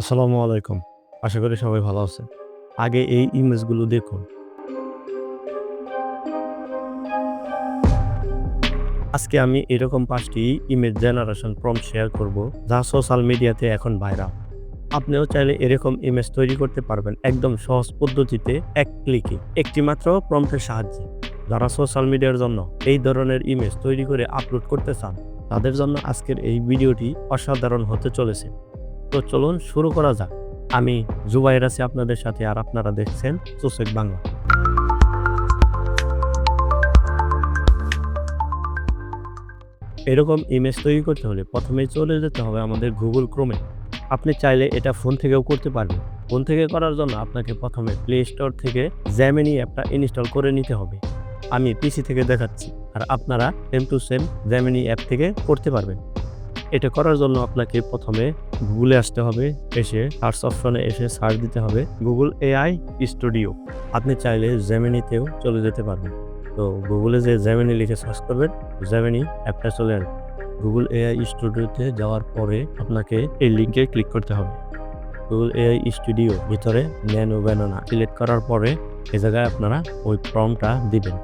আসসালামু আলাইকুম। আশা করি সবাই ভালো আছেন আগে এই ইমেজগুলো দেখুন। আজকে আমি এরকম পাঁচটি ইমেজ জেনারেশন প্রম শেয়ার করব, যা সোশ্যাল মিডিয়াতে এখন ভাইরাল। আপনিও চাইলে এরকম ইমেজ তৈরি করতে পারবেন একদম সহজ পদ্ধতিতে, এক ক্লিকে। একটি মাত্র প্রম্পটের সাহায্যে। যারা সোশ্যাল মিডিয়ার জন্য এই ধরনের ইমেজ তৈরি করে আপলোড করতে চান, তাদের জন্য আজকের এই ভিডিওটি অসাধারণ হতে চলেছে। তো চলুন শুরু করা যাক। আমি জুবাইর আছি আপনাদের সাথে আর আপনারা দেখছেন সোসেক বাংলা। এরকম ইমেজ তৈরি করতে হলে প্রথমে চলে যেতে হবে আমাদের গুগল ক্রোমে আপনি চাইলে এটা ফোন থেকেও করতে পারবেন। ফোন থেকে করার জন্য আপনাকে প্রথমে প্লে স্টোর থেকে জ্যামিনি অ্যাপটা ইনস্টল করে নিতে হবে। আমি পিসি থেকে দেখাচ্ছি। আর আপনারা same to same Gemini app থেকে করতে পারবেন। এটা করার জন্য আপনাকে প্রথমে গুগলে আসতে হবে, এসে সার্চ অপশনে এসে সার্চ দিতে হবে গুগল এআই স্টুডিও আপনি চাইলে জেমিনিতেও চলে যেতে পারবেন। তো গুগলে যে জেমিনি লিখে সার্চ করবেন জেমিনি অ্যাপটা চলে আসবে। গুগল এআই স্টুডিওতে যাওয়ার পরে আপনাকে এই লিঙ্কে ক্লিক করতে হবে। গুগল এআই স্টুডিও ভিতরে ন্যানো ব্যানানা সিলেক্ট করার পরে এ জায়গায় আপনারা ওই ফর্মটা দিবেন।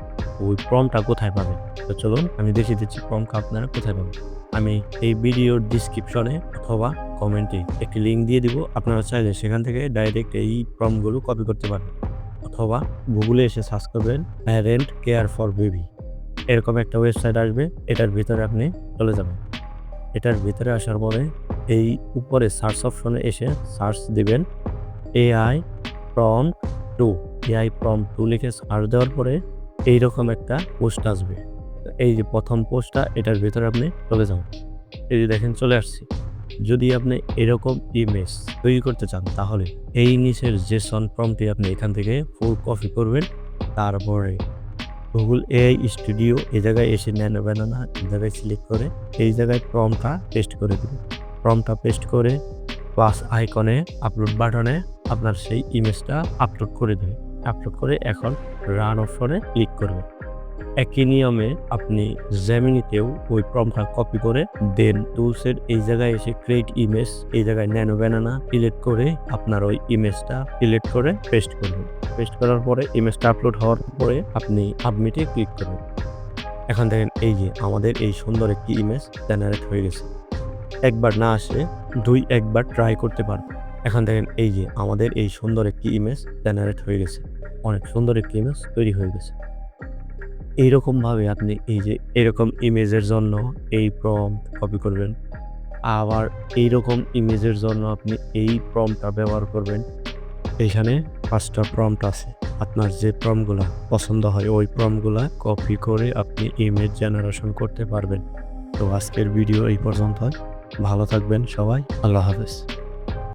ওই ফর্মটা কোথায় পাবেন? তো চলুন, আমি দেখিয়ে দিচ্ছি ফর্মটা আপনারা কোথায় পাবেন। আমি এই ভিডিওর ডিসক্রিপশনে অথবা কমেন্টে একটি লিঙ্ক দিয়ে দিব। আপনারা চাইলে সেখান থেকে ডাইরেক্ট এই প্রমগুলো কপি করতে পারবেন অথবা গুগলে এসে সার্চ করবেন প্যারেন্ট কেয়ার ফর বেবি এরকম একটা ওয়েবসাইট আসবে, এটার ভিতরে আপনি চলে যাবেন। এটার ভিতরে আসার পরে এই উপরে সার্চ অপশনে এসে সার্চ দিবেন AI prompt AI prompt লিখে সার্চ দেওয়ার পরে এইরকম একটা পোস্ট আসবে। এই যে প্রথম পোস্টটা এটার ভিতরে আপনি চলে যান এই যে দেখেন, চলে আসছি। যদি আপনি এরকম ইমেজ তৈরি করতে চান, তাহলে এই ইংলিশের যে সন প্রমটি আপনি এখান থেকে ফুল কপি করবেন, তারপরে গুগল এআই স্টুডিও এই জায়গায় এসে ন্যানো ব্যানানা এই জায়গায় সিলেক্ট করে এই জায়গায় প্রমটা পেস্ট করে দেবেন। প্রমটা পেস্ট করে প্লাস আইকনে আপলোড বাটনে আপনার সেই ইমেজটা আপলোড করে দেবে আপলোড করে এখন রান অপশনে ক্লিক করবে একই নিয়মে আপনি জ্যামিনিতেও ওই প্রমটা কপি করে দেন টুলসের এই জায়গায় এসে ক্রিয়েট ইমেজ এই জায়গায় ন্যানো ব্যানানা সিলেক্ট করে আপনার ওই ইমেজটা সিলেক্ট করে পেস্ট করবেন। পেস্ট করার পরে ইমেজটা আপলোড হওয়ার পরে আপনি সাবমিটে ক্লিক করুন এখন দেখেন এই যে আমাদের এই সুন্দর একটি ইমেজ জেনারেট হয়ে গেছে। একবার না আসে দুই একবার ট্রাই করতে পারবেন। এখন দেখেন এই যে আমাদের এই সুন্দর একটি ইমেজ জেনারেট হয়ে গেছে। অনেক সুন্দর একটি ইমেজ তৈরি হয়ে গেছে। এইরকমভাবে আপনি এই যে এরকম ইমেজের জন্য এই প্রম কপি করবেন। আবার এইরকম ইমেজের জন্য আপনি এই প্রমটা ব্যবহার করবেন। এইখানে পাঁচটা প্রম্পট আছে। আপনার যে প্রমগুলা পছন্দ হয়, ওই প্রমগুলা কপি করে আপনি ইমেজ জেনারেশন করতে পারবেন। তো আজকের ভিডিও এই পর্যন্ত ভালো থাকবেন সবাই। আল্লাহ হাফেজ।